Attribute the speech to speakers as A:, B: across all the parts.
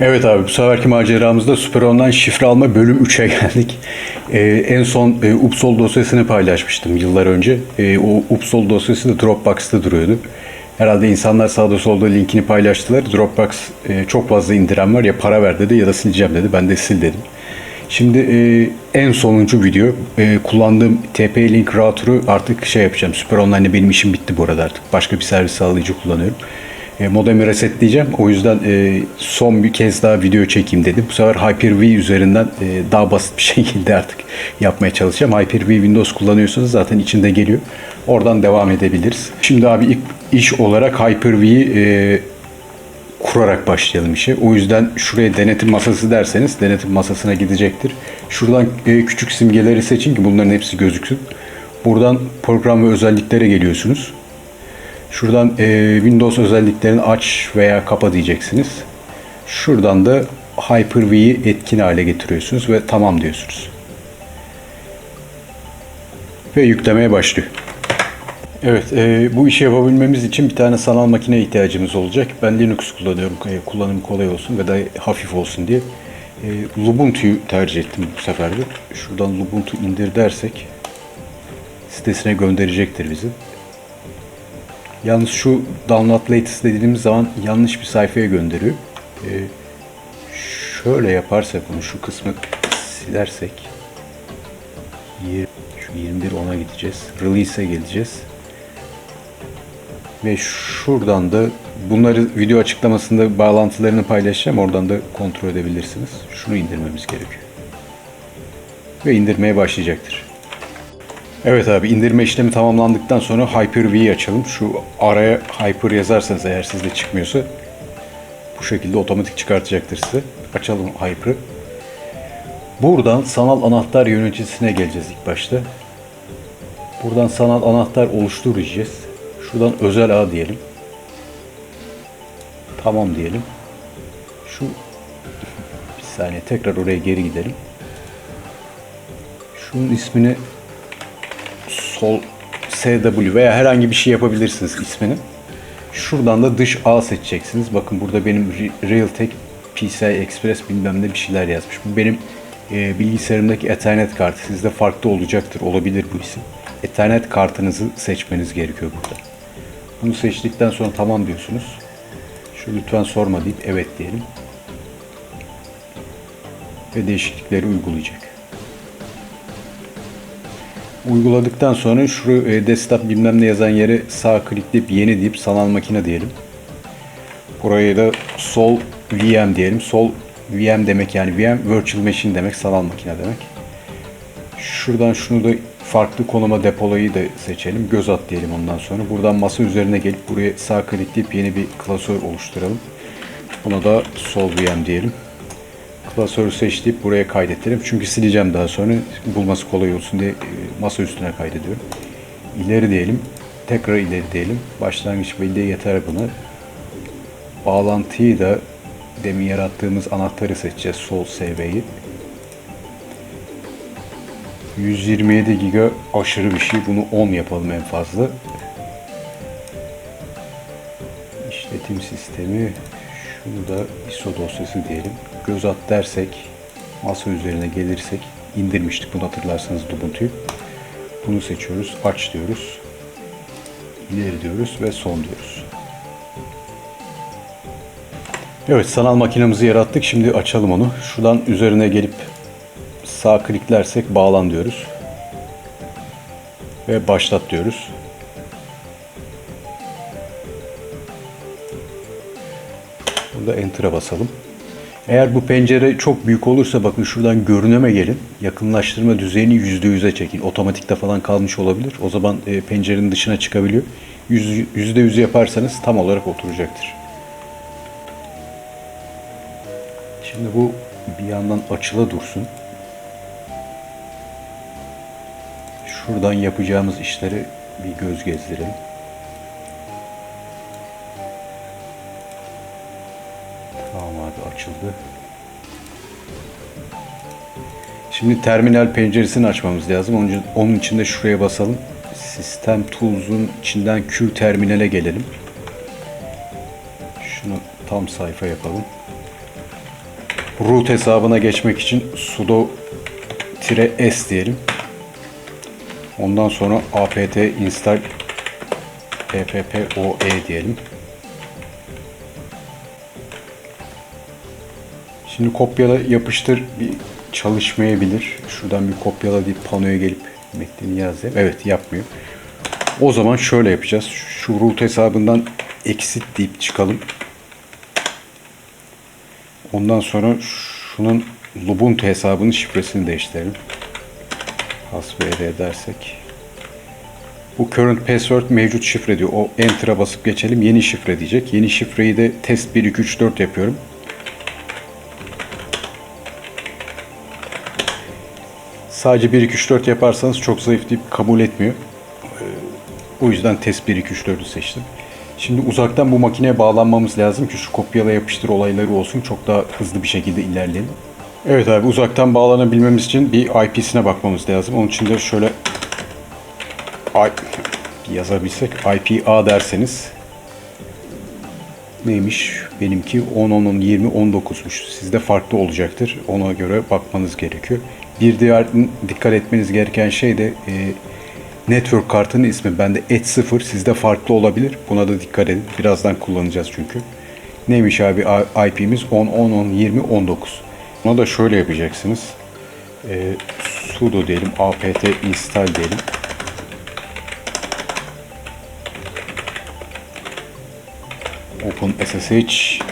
A: Evet abi bu seferki maceramızda Super Online şifre alma bölüm 3'e geldik. Ee, en son e, Upsol dosyasını paylaşmıştım yıllar önce. E, o Upsol dosyası da Dropbox'ta duruyordu. Herhalde insanlar sağda solda linkini paylaştılar. Dropbox e, çok fazla indiren var ya para ver dedi ya da sileceğim dedi. Ben de sil dedim. Şimdi e, en sonuncu video e, kullandığım TP-Link router'ı artık şey yapacağım. Super Online'de benim işim bitti bu arada artık. Başka bir servis sağlayıcı kullanıyorum. E, modemi resetleyeceğim. O yüzden e, son bir kez daha video çekeyim dedim. Bu sefer Hyper-V üzerinden e, daha basit bir şekilde artık yapmaya çalışacağım. Hyper-V Windows kullanıyorsanız zaten içinde geliyor. Oradan devam edebiliriz. Şimdi abi ilk iş olarak Hyper-V'yi e, kurarak başlayalım işe. O yüzden şuraya denetim masası derseniz denetim masasına gidecektir. Şuradan e, küçük simgeleri seçin ki bunların hepsi gözüksün. Buradan program ve özelliklere geliyorsunuz. Şuradan e, Windows özelliklerini aç veya kapa diyeceksiniz. Şuradan da Hyper-V'yi etkin hale getiriyorsunuz ve tamam diyorsunuz. Ve yüklemeye başlıyor. Evet, e, bu işi yapabilmemiz için bir tane sanal makine ihtiyacımız olacak. Ben Linux kullanıyorum, e, kullanım kolay olsun ve de hafif olsun diye. E, Ubuntu'yu tercih ettim bu sefer de. Şuradan Ubuntu indir dersek sitesine gönderecektir bizi. Yalnız şu download latest dediğimiz zaman yanlış bir sayfaya gönderiyor. E, şöyle yaparsak bunu şu kısmı silersek yir- şu 21 ona gideceğiz. Release'e geleceğiz. Ve şuradan da bunları video açıklamasında bağlantılarını paylaşacağım. Oradan da kontrol edebilirsiniz. Şunu indirmemiz gerekiyor. Ve indirmeye başlayacaktır. Evet abi indirme işlemi tamamlandıktan sonra Hyper-V'yi açalım. Şu araya Hyper yazarsanız eğer sizde çıkmıyorsa bu şekilde otomatik çıkartacaktır size. Açalım Hyper'ı. Buradan sanal anahtar yöneticisine geleceğiz ilk başta. Buradan sanal anahtar oluştur diyeceğiz. Şuradan özel ağ diyelim. Tamam diyelim. Şu bir saniye tekrar oraya geri gidelim. Şunun ismini sol SW veya herhangi bir şey yapabilirsiniz ismini. Şuradan da dış ağ seçeceksiniz. Bakın burada benim Re- Realtek PCI Express bilmem ne bir şeyler yazmış. Bu benim e, bilgisayarımdaki Ethernet kartı. Sizde farklı olacaktır. Olabilir bu isim. Ethernet kartınızı seçmeniz gerekiyor burada. Bunu seçtikten sonra tamam diyorsunuz. Şu lütfen sorma deyip evet diyelim. Ve değişiklikleri uygulayacak. Uyguladıktan sonra şu e, desktop bilmem ne yazan yere sağ klikleyip yeni deyip sanal makine diyelim. Buraya da sol VM diyelim. Sol VM demek yani VM virtual machine demek, sanal makine demek. Şuradan şunu da farklı konuma depolayı da seçelim. Göz at diyelim ondan sonra. Buradan masa üzerine gelip buraya sağ klikleyip yeni bir klasör oluşturalım. Buna da sol VM diyelim. Klasörü seçtik buraya kaydedelim. Çünkü sileceğim daha sonra bulması kolay olsun diye e, masa üstüne kaydediyorum. İleri diyelim. Tekrar ileri diyelim. Başlangıç belli yeter buna. Bağlantıyı da demin yarattığımız anahtarı seçeceğiz. Sol SV'yi. 127 giga aşırı bir şey. Bunu 10 yapalım en fazla. İşletim sistemi. Şunu da ISO dosyası diyelim. Göz at dersek, masa üzerine gelirsek indirmiştik bunu hatırlarsanız Ubuntu'yu. Bunu seçiyoruz. Aç diyoruz. İleri diyoruz ve son diyoruz. Evet sanal makinemizi yarattık. Şimdi açalım onu. Şuradan üzerine gelip sağ kliklersek bağlan diyoruz. Ve başlat diyoruz. Burada Enter'a basalım. Eğer bu pencere çok büyük olursa bakın şuradan görüneme gelin. Yakınlaştırma düzeyini %100'e çekin. Otomatikte falan kalmış olabilir. O zaman e, pencerenin dışına çıkabiliyor. Yüz- %100 yaparsanız tam olarak oturacaktır. Şimdi bu bir yandan açıla dursun. Şuradan yapacağımız işleri bir göz gezdirelim. Abi açıldı. Şimdi terminal penceresini açmamız lazım. Onun, onun için de şuraya basalım. Sistem Tools'un içinden Q terminale gelelim. Şunu tam sayfa yapalım. root hesabına geçmek için sudo -s diyelim. Ondan sonra apt install eppoe diyelim. Şimdi kopyala yapıştır bir çalışmayabilir. Şuradan bir kopyala deyip panoya gelip metnini yaz. Evet yapmıyor. O zaman şöyle yapacağız. Şu root hesabından exit deyip çıkalım. Ondan sonra şunun Lubuntu hesabının şifresini değiştirelim. Hasbr dersek. Bu current password mevcut şifre diyor. O enter'a basıp geçelim. Yeni şifre diyecek. Yeni şifreyi de test 1 2 3 4 yapıyorum. Sadece 1 2 3 4 yaparsanız çok zayıf deyip kabul etmiyor. Ee, O yüzden test 1 2 3 4'ü seçtim. Şimdi uzaktan bu makineye bağlanmamız lazım ki şu kopyala yapıştır olayları olsun. Çok daha hızlı bir şekilde ilerleyelim. Evet abi uzaktan bağlanabilmemiz için bir IP'sine bakmamız lazım. Onun için de şöyle yazabilsek IPA derseniz neymiş? Benimki 10, 10, 10, 20, 19'muş. Sizde farklı olacaktır. Ona göre bakmanız gerekiyor. Bir diğer dikkat etmeniz gereken şey de e, network kartının ismi. Bende et 0 sizde farklı olabilir. Buna da dikkat edin. Birazdan kullanacağız çünkü. Neymiş abi IP'miz 10, 10, 10, 20, 19. Buna da şöyle yapacaksınız. E, sudo diyelim, apt install diyelim. Open SSH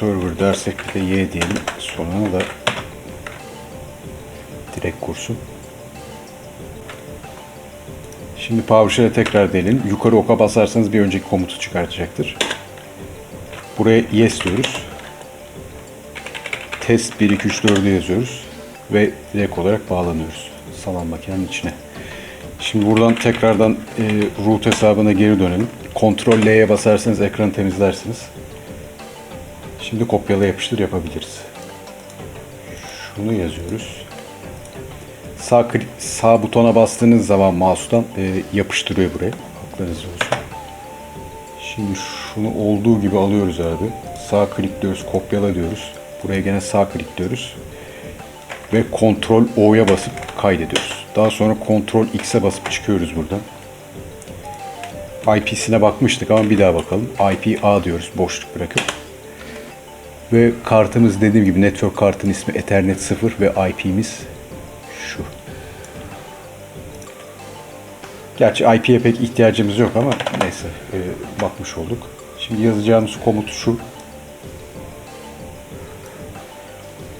A: server dersek bir de y diyelim. Sonra da direkt kursun. Şimdi PowerShell'e tekrar diyelim. Yukarı oka basarsanız bir önceki komutu çıkartacaktır. Buraya yes diyoruz. Test 1 2 3 4'ü yazıyoruz ve direkt olarak bağlanıyoruz salan makinenin içine. Şimdi buradan tekrardan e, root hesabına geri dönelim. Ctrl L'ye basarsanız ekranı temizlersiniz. Şimdi kopyala yapıştır yapabiliriz. Şunu yazıyoruz. Sağ klik, sağ butona bastığınız zaman mouse'dan e, yapıştırıyor buraya. Aklınızda olsun. Şimdi şunu olduğu gibi alıyoruz abi. Sağ klik diyoruz, kopyala diyoruz. Buraya gene sağ klik diyoruz. Ve Ctrl O'ya basıp kaydediyoruz. Daha sonra Ctrl X'e basıp çıkıyoruz buradan. IP'sine bakmıştık ama bir daha bakalım. IP A diyoruz boşluk bırakıp. Ve kartımız dediğim gibi network kartın ismi Ethernet 0 ve IP'miz şu. Gerçi IP'ye pek ihtiyacımız yok ama neyse e, bakmış olduk. Şimdi yazacağımız komut şu.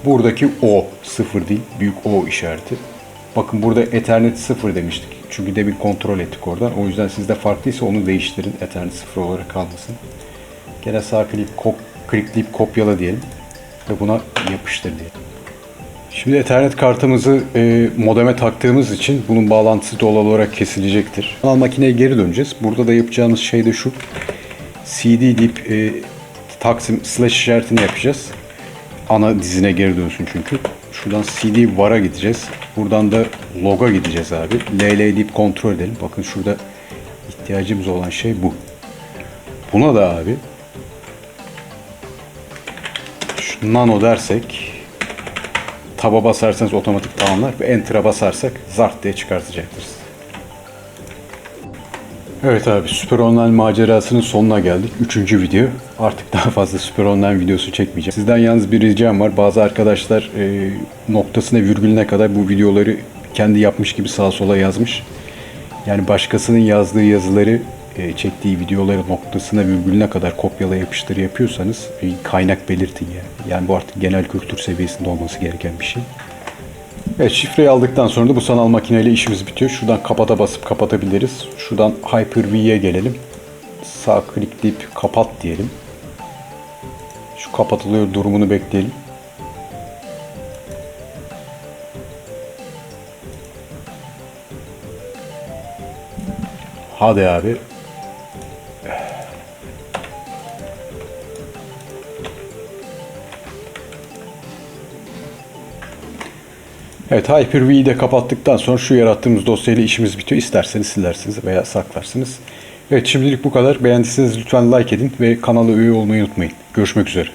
A: Buradaki O sıfır değil, büyük O işareti. Bakın burada Ethernet 0 demiştik. Çünkü demin kontrol ettik oradan. O yüzden sizde farklıysa onu değiştirin. Ethernet 0 olarak kalmasın. Gene sağ klik, kop, klikleyip kopyala diyelim. Ve buna yapıştır diyelim. Şimdi Ethernet kartımızı e, modeme taktığımız için bunun bağlantısı doğal olarak kesilecektir. Kanal makineye geri döneceğiz. Burada da yapacağımız şey de şu. CD deyip e, taksim slash işaretini yapacağız. Ana dizine geri dönsün çünkü. Şuradan CD var'a gideceğiz. Buradan da log'a gideceğiz abi. LL deyip kontrol edelim. Bakın şurada ihtiyacımız olan şey bu. Buna da abi şu nano dersek taba basarsanız otomatik tamamlar ve enter'a basarsak zart diye çıkartacaktır. Evet abi Süper Online macerasının sonuna geldik. Üçüncü video. Artık daha fazla Süper Online videosu çekmeyeceğim. Sizden yalnız bir ricam var. Bazı arkadaşlar e, noktasına virgülüne kadar bu videoları kendi yapmış gibi sağa sola yazmış. Yani başkasının yazdığı yazıları çektiği videoları noktasına virgülüne kadar kopyala yapıştır yapıyorsanız bir kaynak belirtin ya. Yani bu artık genel kültür seviyesinde olması gereken bir şey. Evet şifreyi aldıktan sonra da bu sanal makineyle işimiz bitiyor. Şuradan kapata basıp kapatabiliriz. Şuradan Hyper-V'ye gelelim. Sağ klikleyip kapat diyelim. Şu kapatılıyor durumunu bekleyelim. Hadi abi. Evet Hyper-V'yi de kapattıktan sonra şu yarattığımız dosyayla işimiz bitiyor. İsterseniz silersiniz veya saklarsınız. Evet şimdilik bu kadar. Beğendiyseniz lütfen like edin ve kanala üye olmayı unutmayın. Görüşmek üzere.